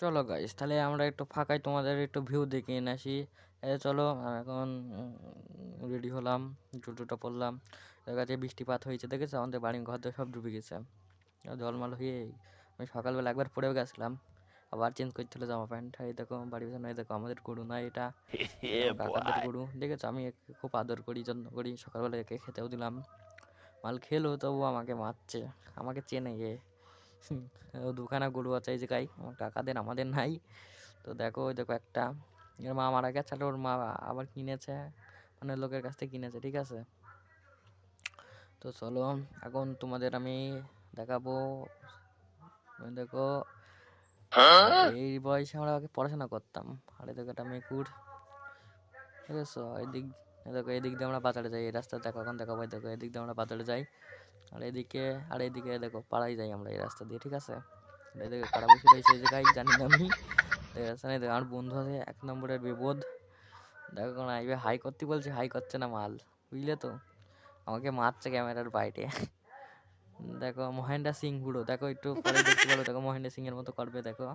চলো গাইস তাহলে আমরা একটু ফাঁকায় তোমাদের একটু ভিউ দেখিয়ে নিয়ে আসি। চলো এখন রেডি হলাম জুতোটা পরলাম। কাছে বৃষ্টিপাত হয়েছে দেখেছ? আমাদের বাড়ির ঘর দিয়ে সব ডুবে গেছে। জলমাল হয়ে আমি সকালবেলা একবার পড়েও গেছিলাম। আবার চেঞ্জ করছিল জামা প্যান্ট। এই দেখো বাড়ির পিছনে দেখো আমাদের গরু না এটা। কাকাদের গরু। দেখেছ? আমি খুব আদর করি যত্ন করি সকালবেলা একে খেতেও দিলাম। মাল খেলো তবু আমাকে মারছে। আমাকে চেনে গিয়ে দুখানা গরু আছে, এই যে গাই আমার কাকাদের আমাদের নাই। তো দেখো, ওই দেখো একটা। এর মা মারা গেছে আর ওর মা আবার কিনেছে মানে লোকের কাছ থেকে কিনেছে, ঠিক আছে? তো চলো, এখন তোমাদের আমি দেখাবো। দেখো, এই বয়সে আমরা আগে পড়াশোনা করতাম। আর দেখো একটা মেকুর, ঠিক আছে? এদিক দেখো এদিক দিয়ে আমরা বাজারে যাই, এই রাস্তা দেখো, এখন দেখাবো দেখো এদিক দিয়ে আমরা বাজারে যাই। আর এদিকে আর এদিকে দেখো পাড়ায় যাই আমরা এই রাস্তা দিয়ে ঠিক আছে? এদিকে কারা বসে রয়েছে এই জায়গায় জানি না আমি। দেখো আমার বন্ধু আছে এক নম্বরের বিপদ। দেখো কোন আইবে হাই করতে বলছে হাই করছে না মাল বুঝলে তো? আমাকে মারছে ক্যামেরার বাইরে। দেখো মহেন্দ্র সিং দেখো একটু পরে দেখতে পারো দেখো মহেন্দ্র সিং এর মতো করবে দেখো।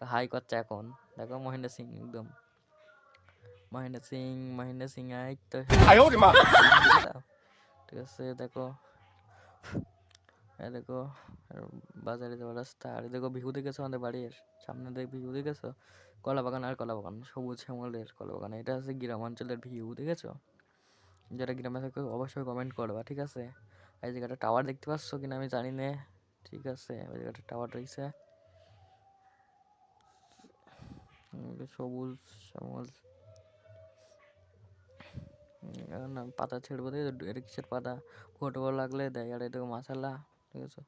হাই করছে এখন দেখো মহেন্দ্র সিং একদম। মহেন্দ্র সিং মহেন্দ্র সিং এই তো। ঠিক আছে দেখো। দেখো বাজারে যাওয়ার রাস্তা। আর দেখো, ভিউ দেখেছ আমাদের বাড়ির? সামনে দেখ, ভিউ দেখেছ? কলা বাগান আর কলা বাগান, সবুজ শ্যামলের কলা বাগান। এটা হচ্ছে গ্রামাঞ্চলের ভিউ, দেখেছ? যারা গ্রামে থাকে, অবশ্যই কমেন্ট করবা, ঠিক আছে? এই জায়গাটা টাওয়ার দেখতে পাচ্ছ কিনা আমি জানি না। ঠিক আছে, ওই জায়গাটা টাওয়ার রয়েছে। সবুজ, শ্যামল। এখন পাতা ছেড়বো দিয়ে এটা পাতা ফটো লাগলে দেয় আর এদিকে মশালা ঠিক আছে?